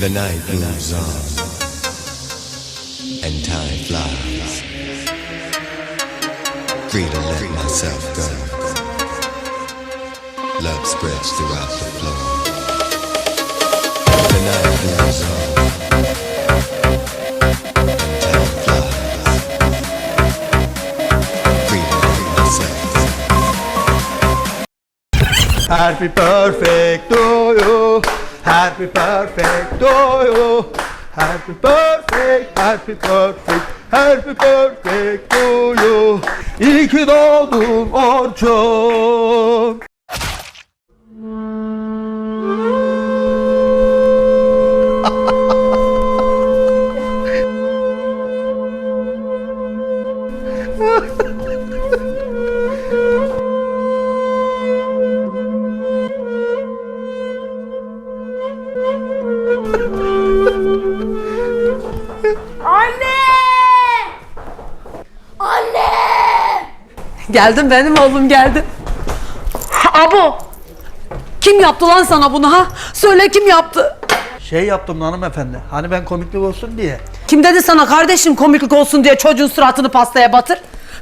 The night moves on, and time flies. Free to let myself go. Love spreads throughout the floor. The night moves on, and time flies. Free to let myself go. Happy perfect to you. Happy perfect to you. Happy perfect, happy perfect, happy perfect to you. İyi ki doğdun Orçun. Geldim benim oğlum geldim. Abo! Kim yaptı lan sana bunu ha? Söyle kim yaptı? Şey yaptım hanımefendi. Hani ben komiklik olsun diye. Kim dedi sana kardeşim komiklik olsun diye çocuğun suratını pastaya batır?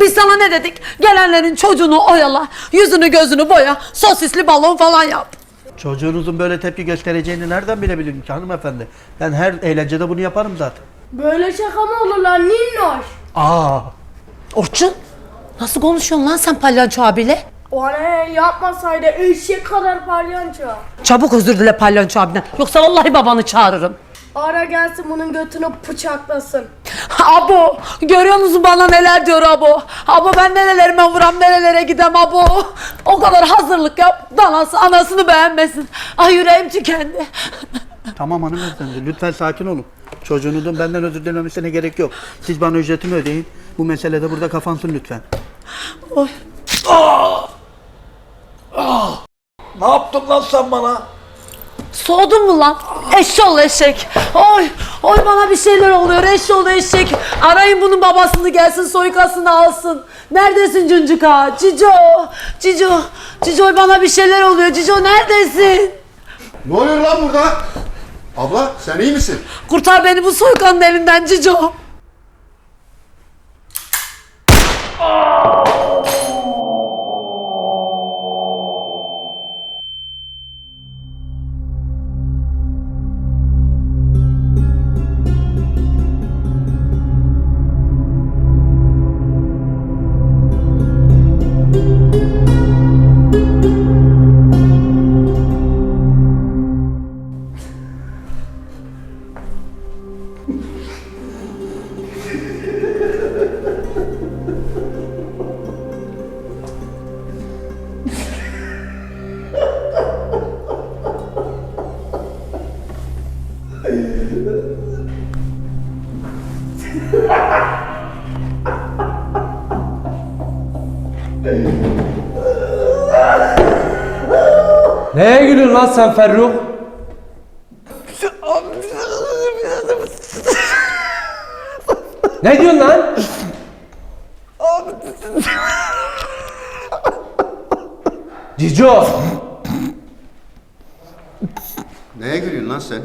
Biz sana ne dedik? Gelenlerin çocuğunu oyala, yüzünü gözünü boya, sosisli balon falan yap. Çocuğunuzun böyle tepki göstereceğini nereden bilebilirim ki hanımefendi? Ben her eğlencede bunu yaparım zaten. Böyle şaka mı olur lan Ninnoş? Aa, Orçun, nasıl konuşuyorsun lan sen palyaço abiyle? O anne yapmasaydı eşek kadar palyanço. Çabuk özür dile palyaço abiden. Yoksa vallahi babanı çağırırım. Ara gelsin bunun götünü bıçaklasın. Abo görüyor musun bana neler diyor abo. Abo ben nerelerime vuram nerelere gidem abo. O kadar hazırlık yap. Danası anasını beğenmesin. Ay yüreğim tükendi. tamam hanımefendi lütfen sakin olun. Çocuğunuzun benden özür dilemesine gerek yok. Siz bana ücretimi ödeyin. Bu meselede burada kafansın lütfen. Oy. Ne yaptın lan sen bana? Soğudun mu lan? Eşşoğlu eşek. Oy, oy bana bir şeyler oluyor. Eşşoğlu eşek. Arayın bunun babasını gelsin soykasını alsın. Neredesin Cuncuka? Cico, Cico, Cico bana bir şeyler oluyor. Cico neredesin? Ne oluyor lan burada? Abla sen iyi misin? Kurtar beni bu soykanın elinden Cico. Lan sen Ferruh? ne diyorsun lan? Cico! Neye gülüyorsun lan sen?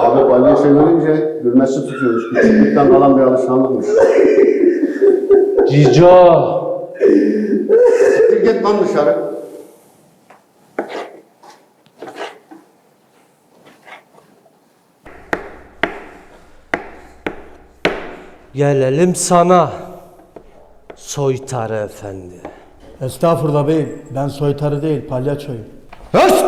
Abi balyayı görünce gülmesi tutuyormuş. Küçüklükten kalan bir alışkanlıkmış. Cico! Siktir git lan dışarı. Gelelim sana. Soytarı efendi. Estağfurullah beyim. Ben soytarı değil palyaçoyum. Höst!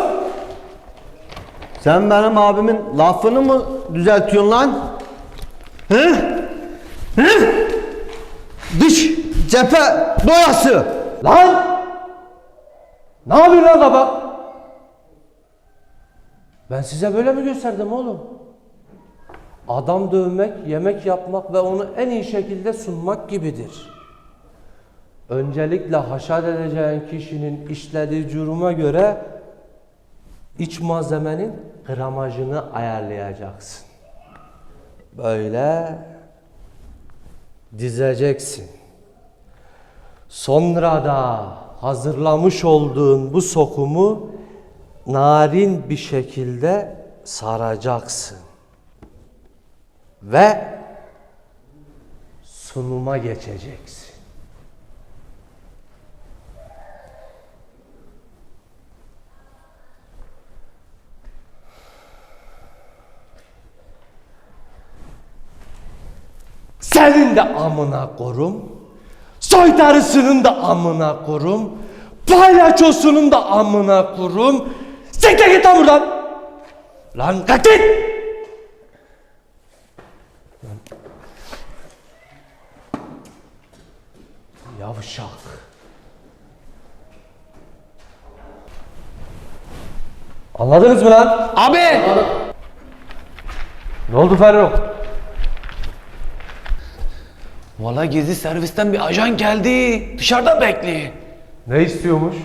Sen benim abimin lafını mı düzeltiyorsun lan? Hı? Hı? Cephe doyası. Lan! Ne yapıyorsun lan kabak? Ben size böyle mi gösterdim oğlum? Adam dövmek, yemek yapmak ve onu en iyi şekilde sunmak gibidir. Öncelikle haşat edeceğin kişinin işlediği cüruma göre iç malzemenin gramajını ayarlayacaksın. Böyle dizeceksin. Sonra da hazırlamış olduğun bu sokumu narin bir şekilde saracaksın. Ve sunuma geçeceksin. Senin de amına korum. Soytarısının da amına korum. Palyaçosunun da amına korum. Siktir git lan buradan. Lan kalk git. Yavşak. Anladınız mı lan? Abi! Ne oldu Ferruh? Valla gizli servisten bir ajan geldi. Dışarıda bekliyor. Ne istiyormuş?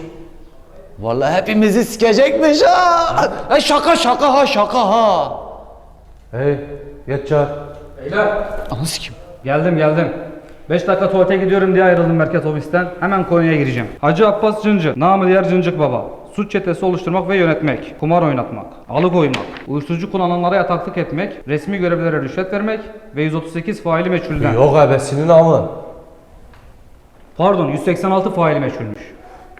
Vallahi hepimizi sikecekmiş ha. E şaka şaka ha şaka ha. Hey, geç çağır. Anı sikim. Geldim geldim. 5 dakika tuvalete gidiyorum diye ayrıldım merkez ofisten. Hemen konuya gireceğim. Hacı Abbas Cıncı, namı diğer Cıncık Baba. Suç çetesi oluşturmak ve yönetmek, kumar oynatmak, alıkoymak, uyuşturucu kullananlara yataklık etmek, resmi görevlere rüşvet vermek ve 138 faili meçhulden. Yok ebesinin amı. Pardon 186 faili meçhulmüş.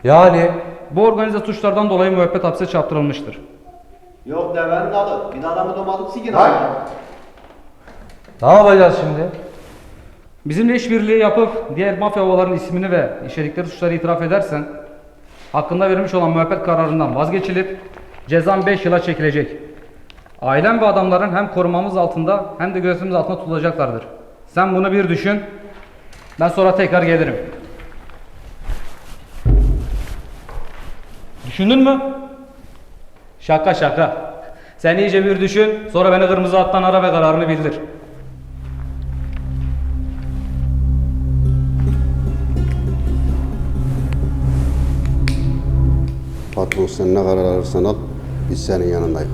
Yani Bu organize suçlardan dolayı müebbet hapse çarptırılmıştır. Yok devenin adı. Bir adamı domadım sikin ne yapacağız şimdi? Bizimle işbirliği yapıp diğer mafya babaların ismini ve işledikleri suçları itiraf edersen hakkında verilmiş olan müebbet kararından vazgeçilip cezan 5 yıla çekilecek. Ailem ve adamların hem korumamız altında hem de gözetimimiz altında tutulacaklardır. Sen bunu bir düşün. Ben sonra tekrar gelirim. Düşündün mü? Şaka şaka. Sen iyice bir düşün, sonra beni kırmızı hattan ara ve kararını bildir. Patron sen ne karar alırsan al. Biz senin yanındayız.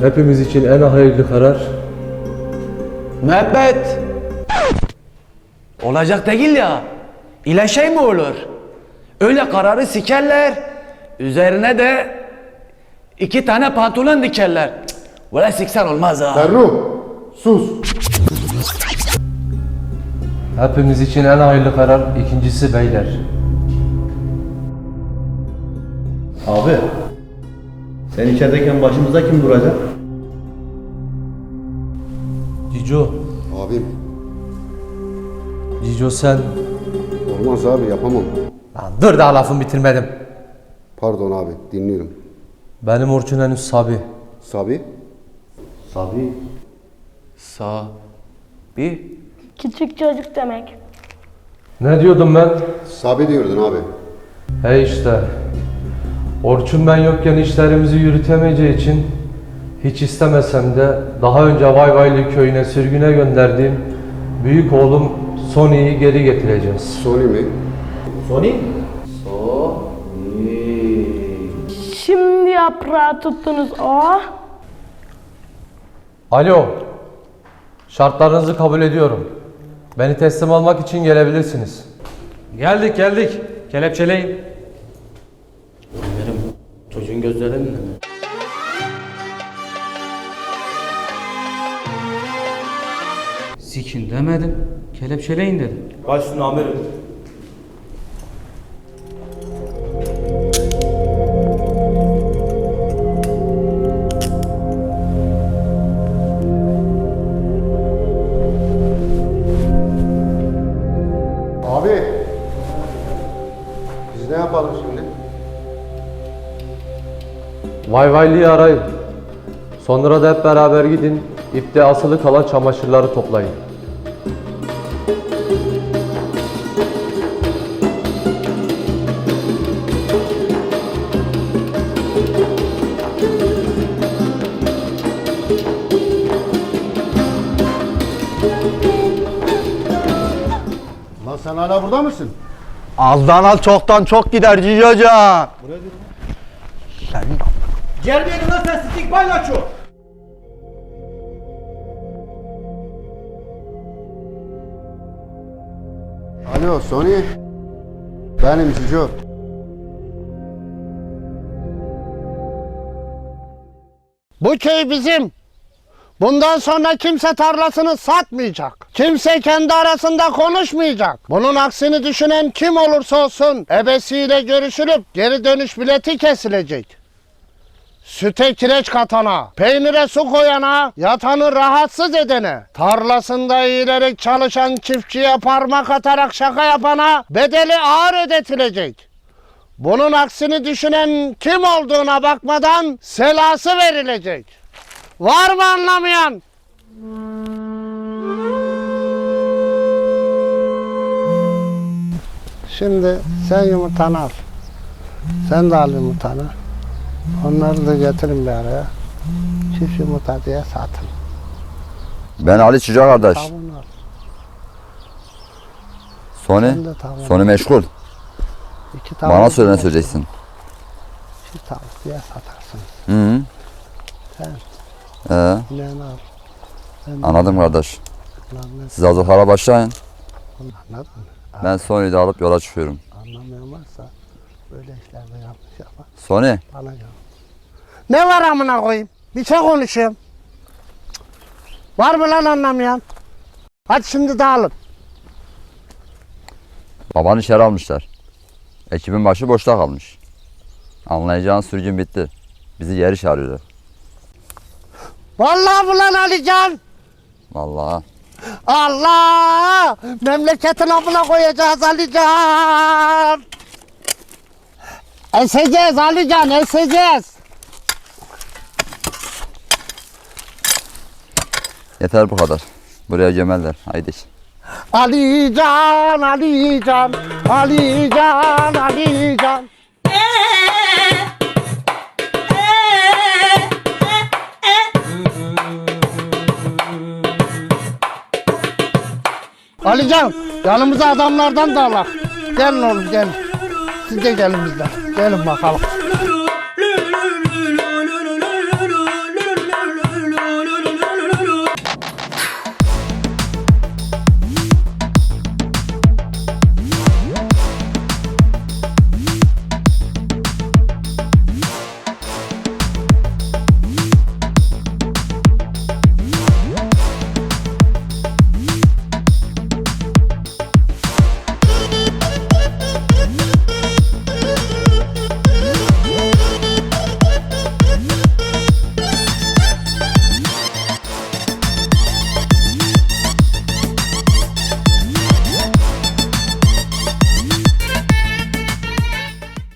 Hepimiz için en hayırlı karar Müebbet. Olacak değil ya. İle şey mi olur? Öyle kararı sikerler. Üzerine de iki tane pantolon dikerler. Cık, Böyle siksen olmaz ha. Ferruh sus. Hepimiz için en hayırlı karar ikincisi beyler. Abi, sen içerideyken başımızda kim duracak? Cico, Abim Cico sen... olmaz abi yapamam. Lan dur daha lafımı bitirmedim. Pardon abi dinliyorum. Benim Orçun henüz sabi. Sabi. Sabi. Sa. Bir. Küçük çocuk demek. Ne diyordum ben? Sabi diyordun abi. He işte. Orçun ben yokken işlerimizi yürütemeyeceği için hiç istemesem de daha önce Vayvaylı köyüne sürgüne gönderdiğim büyük oğlum Sony'yi geri getireceğiz. Sony mi? Sony? Şimdi yaprağı tuttunuz. Oh. Alo. Şartlarınızı kabul ediyorum. Beni teslim almak için gelebilirsiniz. Geldik geldik. Kelepçeleyin. Çocuğun gözleri önünde mi? Sikin demedim. Kelepçeleyin dedim. Başüstüne amirim. Vayvaylı'yı arayın. Sonra da hep beraber gidin. İpte asılı kalan çamaşırları toplayın. Lan sen hala burada mısın? Azdan al çoktan çok gider Cico'can. Lan sen sisik palyaço. Alo Sony. Benim Cico. Bu köy bizim. Bundan sonra kimse tarlasını satmayacak. Kimse kendi arasında konuşmayacak. Bunun aksini düşünen kim olursa olsun ebesiyle görüşülüp geri dönüş bileti kesilecek. Süte kireç katana, peynire su koyana, yatanı rahatsız edene, tarlasında eğilerek çalışan çiftçiye parmak atarak şaka yapana bedeli ağır ödetilecek. Bunun aksini düşünen kim olduğuna bakmadan selası verilecek. Var mı anlamayan? Şimdi sen yumurtanı al. Sen de al yumurtanı. Onları da getirin bir araya. Çift yumurta diye satın. Ben Ali Çıca kardeş. Tavuğunu al. Sony, Sen de tavuğunu. Sony meşgul. İki tavuk. Bana söyle ne söyleyeceksin. Çift tavuk diye satarsın. Hı -hı. Sen. Ee, İneğini al. Ben de anladım kardeş. anladım. Siz hazırlıklara başlayın. Anladın mı? Ben Sony'yi de alıp yola çıkıyorum. Anlamayan varsa böyle işlerde yanlış yapar. Sony, Bana gel. Ne var amına koyayım? Bir şey konuşuyorum. Var mı lan anlamayan? Hadi şimdi dağılın. babanı içeri almışlar. Ekibin başı boşta kalmış. Anlayacağın sürgün bitti. Bizi geri çağırıyorlar. Vallahi bu lan Alican. Vallahi. Allah! Memleketin amına koyacağız Alican. Eseceğiz Alican, eseceğiz. Yeter bu kadar. Buraya gömerler. Haydi. Alican, Alican, Alican, Alican. Alican, yanımıza adamlardan da alak. Gelin oğlum gelin. Siz de gelin bizden. Gelin bakalım.